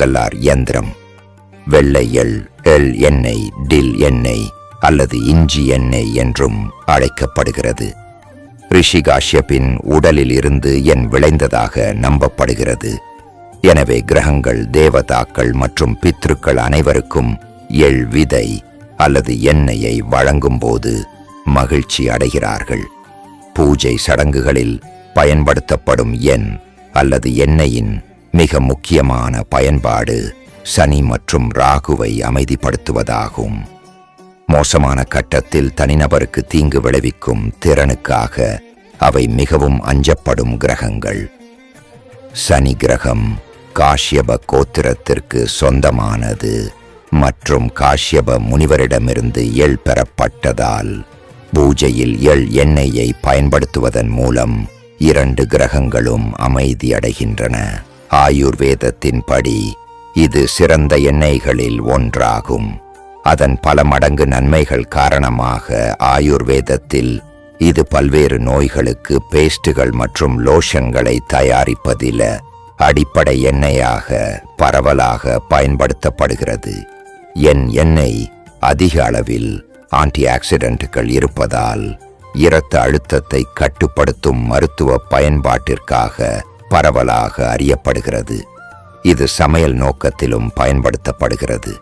மங்களார் இயந்திரம் வெள்ளை எள் எள் எண்ணெய் டில் எண்ணெய் அல்லது இஞ்சி எண்ணெய் என்றும் அழைக்கப்படுகிறது. ரிஷி காஷ்யப்பின் உடலில் இருந்து என் விளைந்ததாக நம்பப்படுகிறது. எனவே கிரகங்கள் தேவதாக்கள் மற்றும் பித்ருக்கள் அனைவருக்கும் எள் விதை அல்லது எண்ணெயை வழங்கும்போது மகிழ்ச்சி அடைகிறார்கள். பூஜை சடங்குகளில் பயன்படுத்தப்படும் எண் அல்லது எண்ணெயின் மிக முக்கியமான பயன்பாடு சனி மற்றும் ராகுவை அமைதிப்படுத்துவதாகும். மோசமான கட்டத்தில் தனிநபருக்கு தீங்கு விளைவிக்கும் திறனுக்காக அவை மிகவும் அஞ்சப்படும் கிரகங்கள். சனி கிரகம் காஷ்யப கோத்திரத்திற்கு சொந்தமானது மற்றும் காஷ்யப முனிவரிடமிருந்து எள் பெறப்பட்டதால் பூஜையில் எள் எண்ணெயை பயன்படுத்துவதன் மூலம் இரண்டு கிரகங்களும் அமைதியடைகின்றன ஆயுர்வேதத்தின்படி இது சிறந்த எண்ணெய்களில் ஒன்றாகும். அதன் பல மடங்கு நன்மைகள் காரணமாக ஆயுர்வேதத்தில் இது பல்வேறு நோய்களுக்கு பேஸ்டுகள் மற்றும் லோஷன்களை தயாரிப்பதில் அடிப்படை எண்ணெயாக பரவலாக பயன்படுத்தப்படுகிறது. என் எண்ணெய் அதிக அளவில் ஆன்டி ஆக்சிடென்ட்கள் இருப்பதால் இரத்த அழுத்தத்தை கட்டுப்படுத்தும் மருத்துவ பயன்பாட்டிற்காக பரவலாக அறியப்படுகிறது. இது சமையல் நோக்கத்திலும் பயன்படுத்தப்படுகிறது.